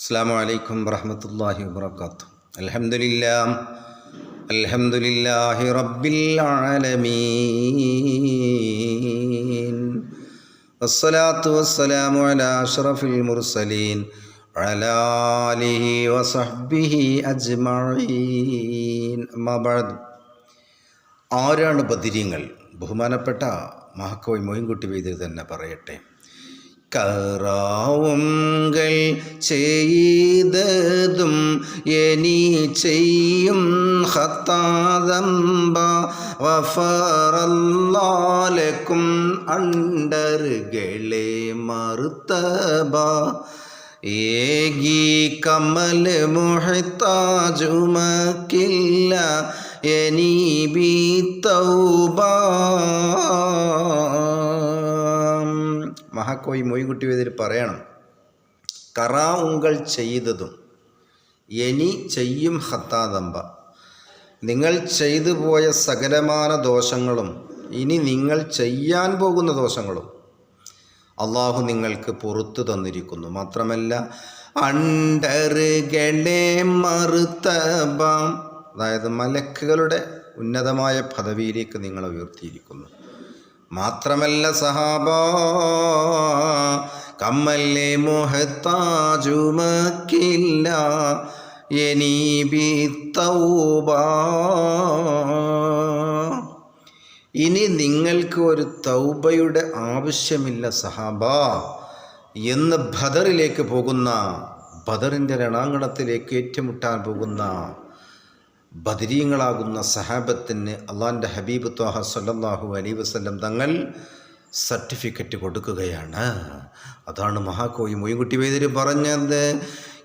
അസ്സാം വലൈക്കും വറഹമത്തല്ലാഹി വാത്തു അലഹമില്ല അൽഹംദുലില്ലാഹി റബ്ബിൽ ആലമീൻ. വസ്സലാത്തു വസ്സലാമു അലാ അഷ്റഫിൽ മുർസലീൻ. വഅലാ ആലിഹി വസഹ്ബിഹി അജ്മഈൻ. അമ്മാ ബഅദ്. ആരാണ് ബദിരിയങ്ങൾ? ബഹുമാനപ്പെട്ട മഹക്കോയ് മൊയിൻകുട്ടി വൈദ്യർ തന്നെ പറയട്ടെ. കറാവുങ്കൾ ചെയ്തതും എനി ചെയ്യും ഹത്താതമ്പ വഫറല്ലാലക്കും അണ്ടറുകളെ മറുത്തബ. ഏകി കമൽ മുഹത്താജുമക്കില്ല എനി ബി തൗബ. മഹാക്കോയി മൊയ്കുട്ടി വേദിയിൽ പറയണം. കറാവുങ്കൾ ചെയ്തതും എനി ചെയ്യും ഹത്താതമ്പ നിങ്ങൾ ചെയ്തു പോയ സകലമാന ദോഷങ്ങളും ഇനി നിങ്ങൾ ചെയ്യാൻ പോകുന്ന ദോഷങ്ങളും അള്ളാഹു നിങ്ങൾക്ക് പുറത്തു തന്നിരിക്കുന്നു. മാത്രമല്ല അണ്ടറുകളെ മറുത്തബാം. അതായത് മലക്കുകളുടെ ഉന്നതമായ പദവിയിലേക്ക് നിങ്ങളെ ഉയർത്തിയിരിക്കുന്നു. മാത്രമല്ല സഹാബ കമ്മല്ലേ മുഹത്താജുമക്കില്ല എനി ബി തൗബ. ഇനി നിങ്ങൾക്ക് ഒരു തൗബയുടെ ആവശ്യമില്ല സഹാബ. എന്ന് ബദറിലേക്ക് പോകുന്ന ബദറിന്റെ രണാങ്കണത്തിലേക്ക് ഏറ്റുമുട്ടാൻ പോകുന്ന ബദരീങ്ങളാകുന്ന സഹാബത്തിന് അള്ളാന്റെ ഹബീബ് ത്വാഹ സല്ലല്ലാഹു അലൈ വസല്ലം തങ്ങൾ സർട്ടിഫിക്കറ്റ് കൊടുക്കുകയാണ്. അതാണ് മഹാകോയി മൊയ്കുട്ടി വൈദ്യർ പറഞ്ഞത്.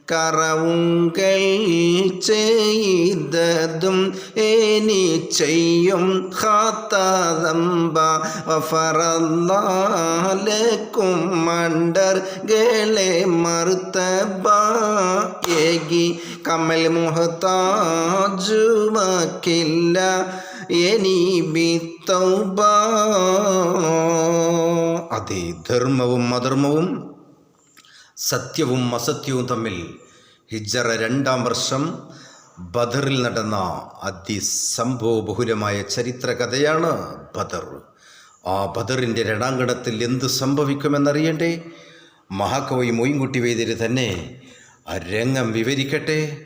കറവുങ്കൾ ചെയ്തതും എനി ചെയ്യും ഹാത്താതമ്പ വഫറല്ലാലക്കും മണ്ടർ ഗളെ മറുത്തബ കമൽ മുഹത്താജുമക്കില്ല എനി ബിത്തൗബ അതേ ധർമ്മവും അധർമ്മവും സത്യവും അസത്യവും തമ്മിൽ ഹിജറ രണ്ടാം വർഷം ബദറിൽ നടന്ന അതിസംഭവബഹുലമായ ചരിത്ര കഥയാണ് ബദർ. ആ ബദറിന്റെ രണാങ്കണത്തിൽ എന്ത് സംഭവിക്കുമെന്നറിയണ്ടേ? മഹാകവി മൊയ്ൻകുട്ടി വൈദ്യര് തന്നെ ആ രംഗം വിവരിക്കട്ടെ.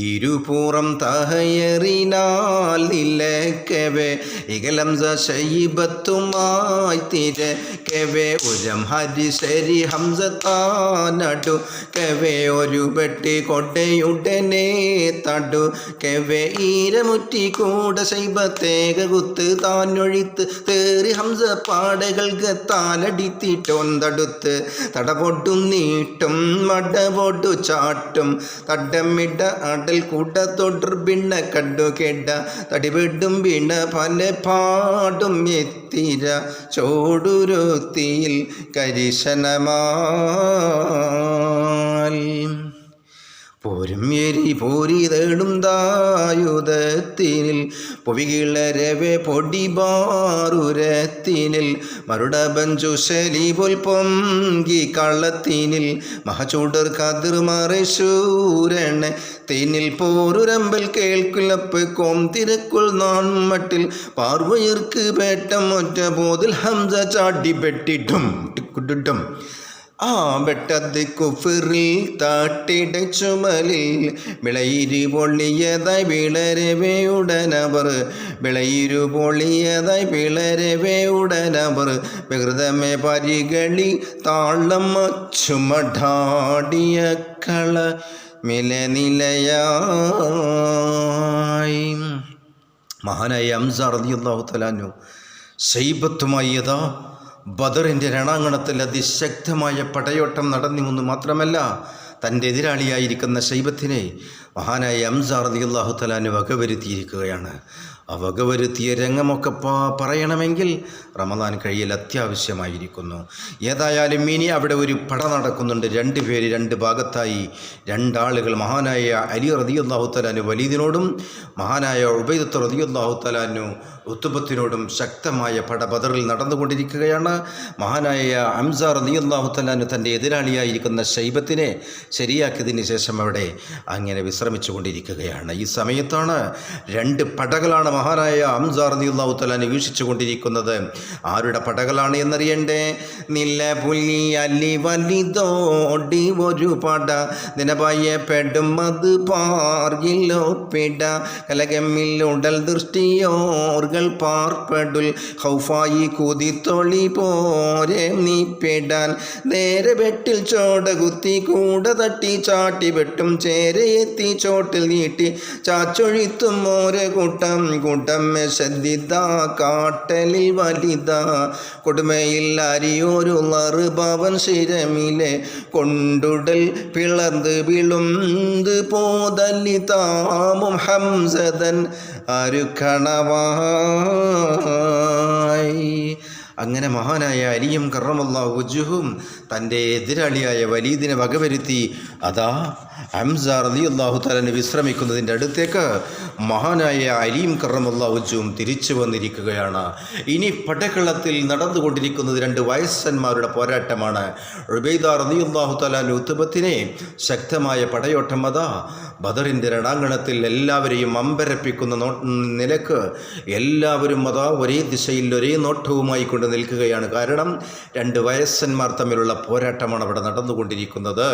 ഇരുപൂറം തഹയറിനാൽ നിലക്കവേ ഇകലം ശൈബത്തുമായി തിരക്കവേ. ഉരം ഹരിശരി ഹംസത്താനടു കവേ ഒരു വെട്ടി കൊടയുടനെ തടു കവേ ഈരമുറ്റി കൂട ശൈബത്തേക കുത്ത് താനൊഴിത്ത് തേറി ഹംസ പാടകൾക്ക് താലടിത്തിട്ടൊന്നടുത്ത് തടപൊട്ടും നീട്ടും മടപൊട്ടു ചാട്ടും തട്ടമിട ആടൽ കൂട്ട തൊട്ടർ പിണ്ണ കണ്ടു കേട്ട തടിപെട്ടും പിണ പല പാടും എത്തിര. ചോടുരുത്തിയിൽ കരിശനമാൽ. പോരും എരി പോരിതേടും തായുധത്തിനിൽ പൊവികിളരവെ പൊടിബാറുരത്തിനിൽ ശലി ശലിപൊൽ പൊങ്കി കള്ളത്തിനിൽ. മഹചൂടർ കതിർ മറശൂരണ തേനിൽ. പോരുരമ്പൽ കേൾക്കുലപ്പ് കോം തിരക്കുൾ നാൺ മട്ടിൽ പാർവയർക്ക് പേട്ടം ഒറ്റ പോതിൽ ഹംസ ചാടി പെട്ടിട്ടും ടിക്കുടും ആ വെട്ടത് കുഫിറിൽ താട്ടിട ചുമലിൽ വിളയിരു പൊള്ളിയതായി വിളരവേ ഉടനവർ. വിളയിരു പൊള്ളിയതായി വിളരവേ ഉടനവർ. വികൃതമേ പരികളി താളം ചുമടാടിയ കള മിലനിലയായി. മഹാനായ സർദിയുള്ള റളിയല്ലാഹു തലാനു യഥാ ബദറിന്റെ രണാങ്കണത്തിൽ അതിശക്തമായ പടയോട്ടം നടന്നുവെന്ന് മാത്രമല്ല തന്റെ എതിരാളിയായിരിക്കുന്ന ശൈബത്തിനെ മഹാനായ അംസാർ റളിയല്ലാഹു തലാന് വകവരുത്തിയിരിക്കുകയാണ്. ആ വകവരുത്തിയ രംഗമൊക്കെ പറയണമെങ്കിൽ റമദാൻ കഴിയൽ അത്യാവശ്യമായിരിക്കുന്നു. ഏതായാലും ഇനി അവിടെ ഒരു പട നടക്കുന്നുണ്ട്. രണ്ട് പേര് രണ്ട് ഭാഗത്തായി രണ്ടാളുകൾ മഹാനായ അലി റതിയുല്ലാഹു തലാനു വലീദിനോടും മഹാനായ ഉബൈദത്ത് റതിയുല്ലാഹു തലാനു ഉത്തുബത്തിനോടും ശക്തമായ പടപതറിൽ നടന്നുകൊണ്ടിരിക്കുകയാണ്. മഹാനായ അംസാർ റതിയുല്ലാഹു തലാനു തന്റെ എതിരാളിയായിരിക്കുന്ന ശൈബത്തിനെ ശരിയാക്കിയതിന് ശേഷം അവിടെ അങ്ങനെ വിശ്രമിച്ചു കൊണ്ടിരിക്കുകയാണ് ഈ സമയത്താണ് രണ്ട് പടകളാണ് മഹാനായ അംസാർ റതിയുല്ലാഹു തലാനു വീക്ഷിച്ചു കൊണ്ടിരിക്കുന്നത് ആരുടെ പടകളാണ് എന്നറിയണ്ടേ? നില പുലി അല്ലി വലിതോടി ഒരു പട ദിനപയ്യപ്പെടും അത് പാർഗിലോ പിട കലകമ്മിൽ ഉടൽ ദൃഷ്ടിയോർകൾ പാർപ്പെടുൽ. ഹൗഫായി തൊളി പോരെ നീപ്പിടാൻ. പെടാൻ നേരെ വെട്ടിൽ ചോട കുത്തി കൂട തട്ടി ചാട്ടി വെട്ടും. ചേരയെത്തി ചോട്ടിൽ നീട്ടി ചാച്ചൊഴിത്തും മോര കൂട്ടം. കൂട്ടം ശ്രദ്ധിത കാട്ടലിൽ വലിത. കൊടുമയിൽ അരിയൊരു നറുഭവൻ ശിരമിലെ കൊണ്ടുടൽ പിളർന്ന് വിളുന്ത് പോതല്ലി താമും ഹംസതൻ അരുക്കണവായി അങ്ങനെ മഹാനായ അലിയും കറമുള്ള ഉജുഹും തന്റെ എതിരാളിയായ വലീദിനെ വകവരുത്തി അതാ ഹംസ റലി അള്ളാഹു തലന് വിശ്രമിക്കുന്നതിന്റെ അടുത്തേക്ക് മഹാനായ അലീം കറമല്ല ഉജുവും തിരിച്ചു വന്നിരിക്കുകയാണ്. ഇനി പടക്കളത്തിൽ നടന്നുകൊണ്ടിരിക്കുന്നത് രണ്ട് വയസ്സന്മാരുടെ പോരാട്ടമാണ്. ഉബൈദ റലി അള്ളാഹു തലാൻ ഉത്തുബത്തിനെ ശക്തമായ പടയോട്ടം അതാ ബദറിന്റെ രണാങ്കണത്തിൽ എല്ലാവരെയും അമ്പരപ്പിക്കുന്ന നിലയ്ക്ക് എല്ലാവരും അതാ ഒരേ ദിശയിൽ ഒരേ നോട്ടവുമായി കൊണ്ട് നിൽക്കുകയാണ്. കാരണം രണ്ട് വയസ്സന്മാർ തമ്മിലുള്ള പോരാട്ടമാണ് അവിടെ നടന്നുകൊണ്ടിരിക്കുന്നത്.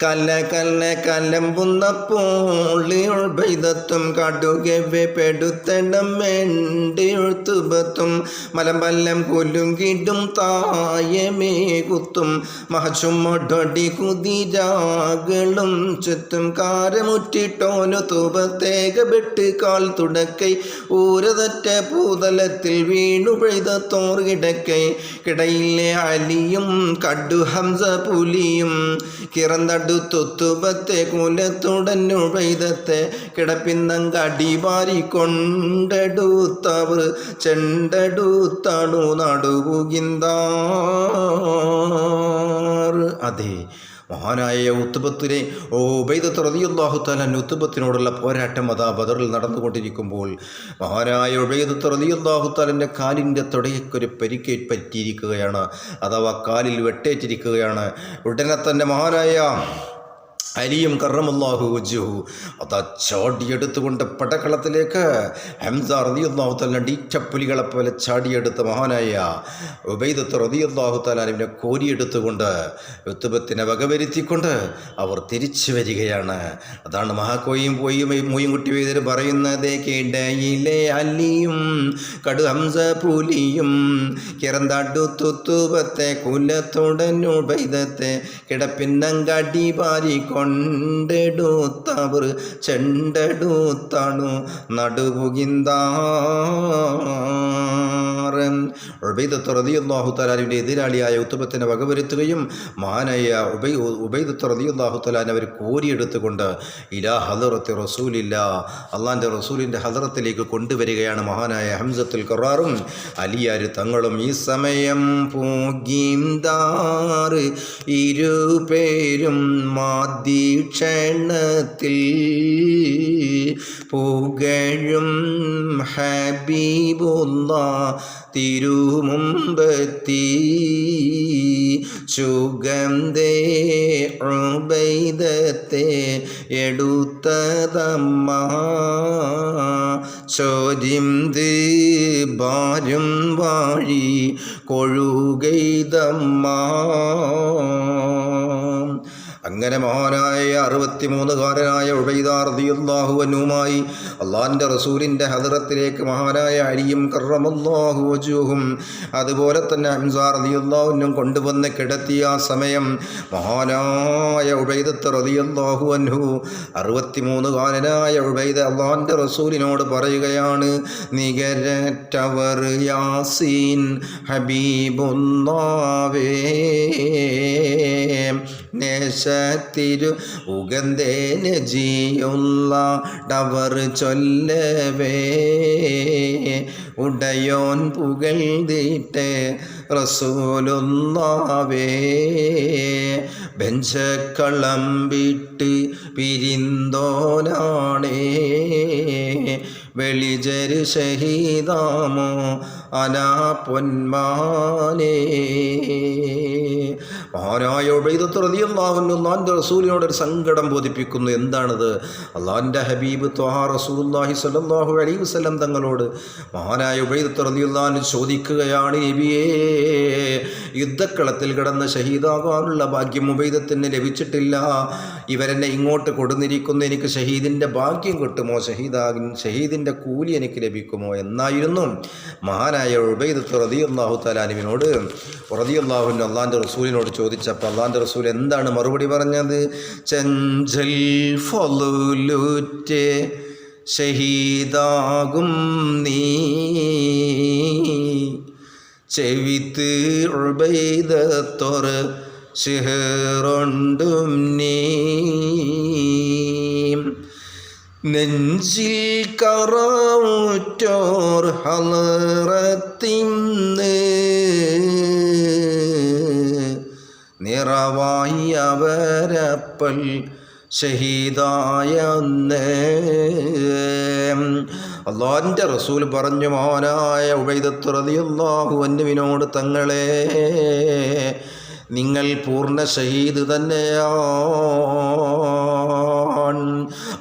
കല്ല കല്ല കലമ്പുന്നപ്പോളിഴുബൈതത്തും കടുകവെ പെടുത്തണം വേണ്ടിഴുത്തുബത്തും മലമ്പല്ലം കൊലുങ്കിടും തായമേ കുത്തും മഹച്ചുമൊടൊടി കുതിരാകളും ചുറ്റും കാരമുറ്റിട്ടോനു തുപത്തേക വെട്ട് കാൽ തുടക്കൈ ഊരതറ്റ പൂതലത്തിൽ വീണു പെയ്തത്തോർ കിടക്കൈ. കിടയിലെ അലിയും കടുഹംസ പുലിയും കിറന്തടു തൊത്തുപത്തെ കുലത്തുടന്നു പെയ്തത്തെ കിടപ്പിന്നങ്കടി വാരിക്കൊണ്ടെടുത്തവർ ചെണ്ടെടുത്താണു നടുവുകിന്താർ. അതെ. മഹാനായ ഉത്തുബത്തിനെ ഓ ബൈദത്ത് റതിയുല്ലാഹു താലൻ ഉത്തുബത്തിനോടുള്ള പോരാട്ടം അതാ ബദറിൽ നടന്നുകൊണ്ടിരിക്കുമ്പോൾ മഹാനായ ഉബൈദത്ത് റതിയുല്ലാഹു താലന്റെ കാലിന്റെ തുടയക്കൊരു പരിക്കേറ്റ് പറ്റിയിരിക്കുകയാണ് അഥവാ കാലിൽ വെട്ടേറ്റിരിക്കുകയാണ്. ഉടനെ തന്നെ മഹാനായ അലിയും കറമല്ലാഹു വജുഹു അത് ചാടിയെടുത്തുകൊണ്ട് പടക്കളത്തിലേക്ക് ഹംസ റതിയുല്ലാഹു ഡീറ്റപ്പുലികളെ പോലെ ചാടിയെടുത്ത മഹാനായ ഉബൈദത്ത് റതിയുല്ലാഹു തലാലിനെ കോരിയെടുത്തുകൊണ്ട് യുത്തുബത്തിനെ വകവരുത്തിക്കൊണ്ട് അവർ തിരിച്ചു വരികയാണ്. അതാണ് മഹാക്കോയും പോയും മൂയും വൈദ്യർ പറയുന്നത് കിടയിലെ അലിയും കടു ഹംസ പുലിയും കിറന്താട്ടു തുത്തുപത്തെ കുലത്തുടനു ബൈദത്തെ കിടപ്പിന്നങ്കടി പാരി കൊണ്ടെടുത്തവർ ചെണ്ടെടുത്തണു നടുപുകിന്താറൻ ഉബൈദത്ത് റതിയുല്ലാഹു തലാലിന്റെ എതിരാളിയായ ഉത്തുബത്തിനെ വകവരുത്തുകയും മഹാനായ ഉബൈ ഉബൈദത്ത് റതിയുല്ലാഹു തലാൻ അവർ കോരിയെടുത്തുകൊണ്ട് ഇലാ ഹദറത്ത് റസൂലില്ല അള്ളാന്റെ റസൂലിന്റെ ഹദറത്തിലേക്ക് കൊണ്ടുവരികയാണ് മഹാനായ ഹംസത്തുൽ ഖറാറും. അലിയാർ തങ്ങളും ഈ സമയം പൂഗീന്താറ് ഇരുപേരും മാതീക്ഷണത്തിൽ പുകഴും ഹബീബുന്ന തിരുമുമ്പത്തി. സുഗന്ധേ എടുത്തതമ്മ. ചോരിന്ത് ഭാരം വാഴി കൊഴുകൈതമ്മ. അങ്ങനെ മഹാനായ അറുപത്തിമൂന്നുകാരനായ ഉബൈദാർദിയുല്ലാഹുവനുമായി അള്ളാഹിന്റെ റസൂലിന്റെ ഹദറത്തിലേക്ക് മഹാനായ അരിയും കറമല്ലാഹു വജൂഹും അതുപോലെ തന്നെ ഹംസാർദിയുല്ലാഹുനും കൊണ്ടുവന്ന് കിടത്തിയ ആ സമയം മഹാനായ ഉബൈദത്ത് റതിയല്ലാഹു അൻഹു അറുപത്തിമൂന്നുകാരനായ ഉബൈദ അള്ളാഹിന്റെ റസൂലിനോട് പറയുകയാണ് നികരറ്റവർ യാസീൻ ഹബീബുല്ലാവേ നേശത്തിരു ഉഗന്ധേന ജിയുള്ള ടവർ ചൊല്ലവേ. ഉടയോൻ പുകഴ്തിട്ട് റസൂലൊന്നാവേ ബെഞ്ചക്കളം വിട്ട് പിരിന്തോനാണേ വെളിജര് ഷഹീദാമോ അലാ പൊന്മാനേ. മഹാനായ ഉബൈദത്തുറതിയല്ലാഹുന്റെ റസൂലിനോട് ഒരു സങ്കടം ബോധിപ്പിക്കുന്നു. എന്താണത്? അള്ളാന്റെ ഹബീബ് ത്വാ റസൂല്ലാഹി സ്വല്ലല്ലാഹു അലൈഹി വസല്ലം തങ്ങളോട് മഹാനായ ഉബൈദത്തുറതിയുള്ളാൻ ചോദിക്കുകയാണ് നബിയേ യുദ്ധക്കളത്തിൽ കിടന്ന് ഷഹീദാകാനുള്ള ഭാഗ്യം ഉബൈദത്തിന് ലഭിച്ചിട്ടില്ല. ഇവരെന്നെ ഇങ്ങോട്ട് കൊടുന്നിരിക്കുന്നു. എനിക്ക് ഷഹീദിന്റെ ഭാഗ്യം കിട്ടുമോ? ഷഹീദാഗിൻ ഷഹീദിന്റെ കൂലി എനിക്ക് ലഭിക്കുമോ? എന്നായിരുന്നു മഹാനായ ഉബൈദത്ത് റതിയുല്ലാഹു തലാനുവിനോട് റതിയുല്ലാഹുവിൻ അള്ളാന്റെ റസൂലിനോട് ചോദിച്ചപ്പോൾ അള്ളാന്റെ റസൂൽ എന്താണ് മറുപടി പറഞ്ഞത്? ചെഞ്ചൽ ഫൊലുലുറ്റ് ഷഹീദാകും നീ. ചെവിത്ത് ഉബൈദത്തൊറ് ഷിഹറുണ്ടും നീ. നെഞ്ചിൽ കറവുറ്റോർ ഹലറത്തിന്ന്. നിറവായി അവരപ്പൽ ഷഹീദായ അള്ളാഹിന്റെ റസൂൽ പറഞ്ഞു മഹാനായ ഉബൈദത്ത് റളിയല്ലാഹു അന്നുവിനോട് തങ്ങളെ നിങ്ങൾ പൂർണ്ണ ഷഹീദ് തന്നെയാണ്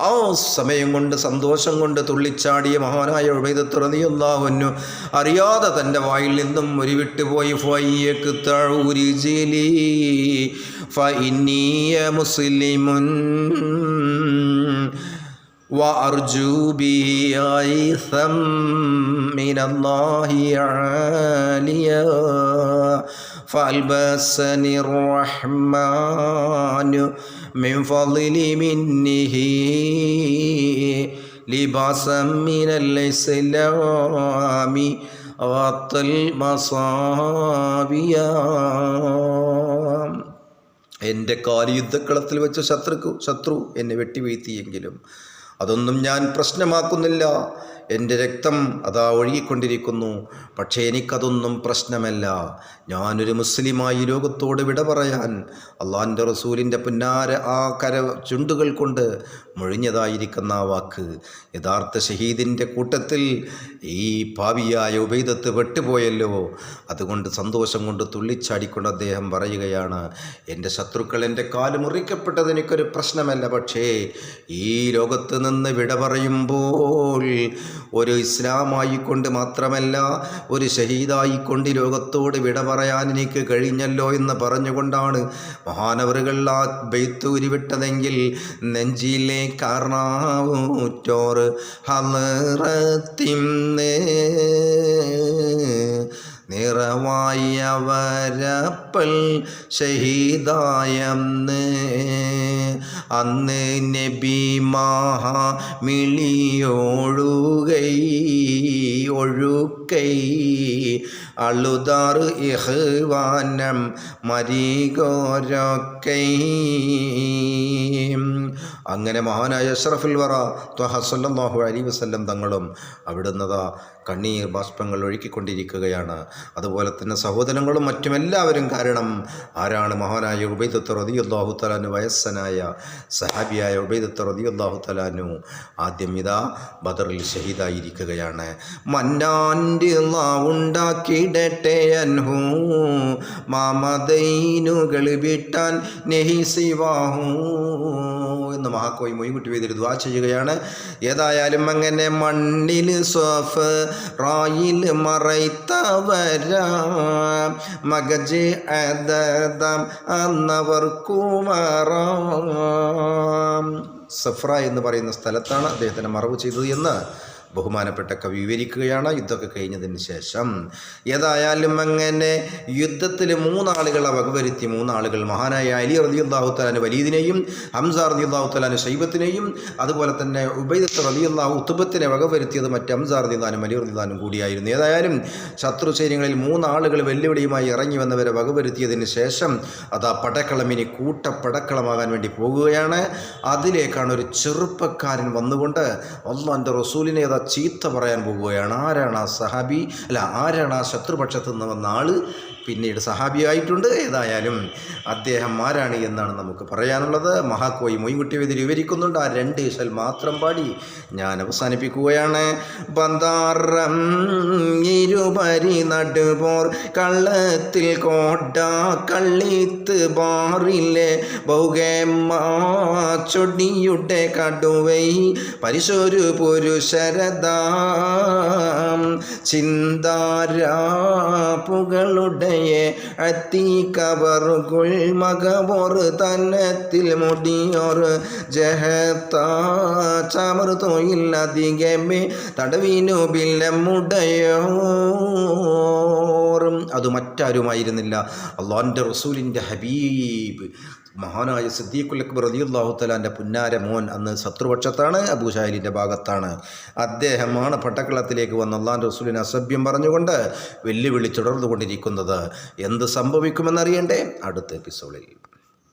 ആ സമയം കൊണ്ട് സന്തോഷം കൊണ്ട് തുള്ളിച്ചാടിയ മഹാനായ ഉബൈദത്ത് റളിയല്ലാഹുവിനു അറിയാതെ തൻ്റെ വായിൽ നിന്നും ഒരു വിട്ടുപോയി ഫയ്യക്ക് തഴൂരി ജിലി ഫഇന്നിയ മുസ്ലിമുൻ وأرجو به عيثا من الله عاليا فألبسني الرحمن من فضل منه لباسا من الإسلام غطى المصابيا എൻ്റെ കാല് യുദ്ധക്കളത്തിൽ വെച്ച് ശത്രുക്കു ശത്രു എന്നെ വെട്ടിവീഴ്ത്തിയെങ്കിലും അതൊന്നും ഞാൻ പ്രശ്നമാക്കുന്നില്ല എന്റെ രക്തം അതാ ഒഴുകിക്കൊണ്ടിരിക്കുന്നു. പക്ഷേ എനിക്കതൊന്നും പ്രശ്നമല്ല. ഞാനൊരു മുസ്ലിമായി ലോകത്തോട് വിട പറയാൻ അള്ളാന്റെ റസൂലിന്റെ പുന്നാര ആ കര ചുണ്ടുകൾ കൊണ്ട് മുഴിഞ്ഞതായിരിക്കുന്ന ആ വാക്ക്. യഥാർത്ഥ ഷഹീദിന്റെ കൂട്ടത്തിൽ ഈ പാവിയായ ഉപേദത്ത് വെട്ടുപോയല്ലോ അതുകൊണ്ട് സന്തോഷം കൊണ്ട് തുള്ളിച്ചാടിക്കൊണ്ട് അദ്ദേഹം പറയുകയാണ് എന്റെ ശത്രുക്കൾ എന്റെ കാൽ മുറിക്കപ്പെട്ടത് എനിക്കൊരു പ്രശ്നമല്ല. പക്ഷേ ഈ ലോകത്ത് നിന്ന് വിട പറയുമ്പോൾ ഒരു ഇസ്ലാമായിക്കൊണ്ട് മാത്രമല്ല ഒരു ഷഹീദായിക്കൊണ്ട് ലോകത്തോട് വിട പറയാൻ എനിക്ക് കഴിഞ്ഞല്ലോ എന്ന് പറഞ്ഞുകൊണ്ടാണ് മഹാനവറുകൾ ആ ബെയ്ത്ത് ഉരുവിട്ടതെങ്കിൽ നെഞ്ചിലെ കാരണാവൂറ്റോറ് ഹലറത്തിന്ന് നിറവായവരപ്പൽ ഷഹീദായെന്ന് അന്ന് നബി മാഹാ മിളിയോഴുകൈ ഒഴുക്കൈ. അളുതാറ് ഇഹ്വാനം മരികോരൊക്കൈ. അങ്ങനെ മഹാനായ അഷ്റഫുൽ വറ ത്വഹ അലി വസല്ലം തങ്ങളും അവിടുന്നതാ കണ്ണീർ ബാഷ്പങ്ങൾ ഒഴുക്കിക്കൊണ്ടിരിക്കുകയാണ്. അതുപോലെ തന്നെ സഹോദരങ്ങളും മറ്റുമെല്ലാവരും കാരണം ആരാണ് മഹാനായ ഉബൈദത്ത് റതിയുല്ലാഹു തലാനു വയസ്സനായ സഹാബിയായ ഉബൈദത്ത് റതിയുല്ലാഹു തലാനു ആദ്യം ഇതാ ബദറിൽ ഷഹീദായിരിക്കുകയാണ്. മന്നാന്റെ അൻഹു മാമദൈനുകൾ വിട്ടാൻ നെഹിസിവാഹു എന്ന് മഹാക്കോയി മൊയ്കുട്ടി വേദിയിൽ ദ്വാ ചെയ്യുകയാണ്. ഏതായാലും അങ്ങനെ മണ്ണിൽ സോഫ് റായിൽ മറൈത്തവരാ. മകജ് അതം അന്നവർ കുമറാം സഫ്ര എന്ന് പറയുന്ന സ്ഥലത്താണ് അദ്ദേഹത്തിന് മറവ് ചെയ്തത് എന്ന് ബഹുമാനപ്പെട്ട കവി വിവരിക്കുകയാണ്. യുദ്ധമൊക്കെ കഴിഞ്ഞതിന് ശേഷം ഏതായാലും അങ്ങനെ യുദ്ധത്തിൽ മൂന്നാളുകളെ വകവരുത്തി മൂന്നാളുകൾ മഹാനായ അലി റതി അള്ളാഹു വലീദിനെയും ഹംസ റതി അള്ളാഹു ഷൈബത്തിനെയും അതുപോലെ തന്നെ ഉബൈദത്ത് റതി അള്ളാഹു ഉത്തുബത്തിനെ വകവരുത്തിയത് മറ്റ് ഹംസ റതി താനും അലി റതി താനും കൂടിയായിരുന്നു. ഏതായാലും ശത്രു സൈന്യങ്ങളിൽ മൂന്നാളുകൾ വെല്ലുവിളിയുമായി ഇറങ്ങി വന്നവരെ വകവരുത്തിയതിന് ശേഷം അത് ആ അതാ കൂട്ട കൂട്ടപ്പടക്കളമാകാൻ വേണ്ടി പോകുകയാണ് അതിലേക്കാണ് ഒരു ചെറുപ്പക്കാരൻ വന്നുകൊണ്ട് അള്ളാന്റെ റസൂലിനെ അതാ ചീത്ത പറയാൻ പോവുകയാണ്. ആരാണ് ആ സഹാബി? അല്ല ആരാണ് ആ ശത്രുപക്ഷത്ത് നിന്ന് വന്ന ആൾ? പിന്നീട് സഹാബിയായിട്ടുണ്ട്. ഏതായാലും അദ്ദേഹം ആരാണ് എന്നാണ് നമുക്ക് പറയാനുള്ളത്. മഹാകോയി മൊയ്കുട്ടി വേദി വിവരിക്കുന്നുണ്ട്. ആ രണ്ട് ഇശൽ മാത്രം പാടി ഞാൻ അവസാനിപ്പിക്കുകയാണ്. ബന്ധാറം ഇരുപരി നടുപോർ കള്ളത്തിൽ കോട്ട കള്ളിത്ത് ബാറിലെ ബൗഗേമ്മ ചൊടിയുടെ കടുവൈ പരിശോരു പുരുഷരതാം ചിന്താരാ പുകളുടെ അത്തീക്കവറുകൾ മകവോർ തന്നത്തിൽ മുടിയോർ ജഹത്താ ചമർ തൊയിലധികമേ തടവിനു ബില്ലമുടയോറും അത് മറ്റാരുമായിരുന്നില്ല. അള്ളാന്റെ റസൂലിന്റെ ഹബീബ് മഹാനായ സിദ്ദീഖുൽ അക്ബർ റളിയല്ലാഹു തലാന്റെ പുന്നാര മോൻ അന്ന് ശത്രുപക്ഷത്താണ് അബൂഷാഹിലിന്റെ ഭാഗത്താണ്. അദ്ദേഹമാണ് പട്ടക്കളത്തിലേക്ക് വന്ന അള്ളാൻ റസൂലിനെ അസഭ്യം പറഞ്ഞുകൊണ്ട് വെല്ലുവിളി തുടർന്നുകൊണ്ടിരിക്കുന്നത്. എന്ത് സംഭവിക്കുമെന്നറിയണ്ടേ? അടുത്ത എപ്പിസോഡിൽ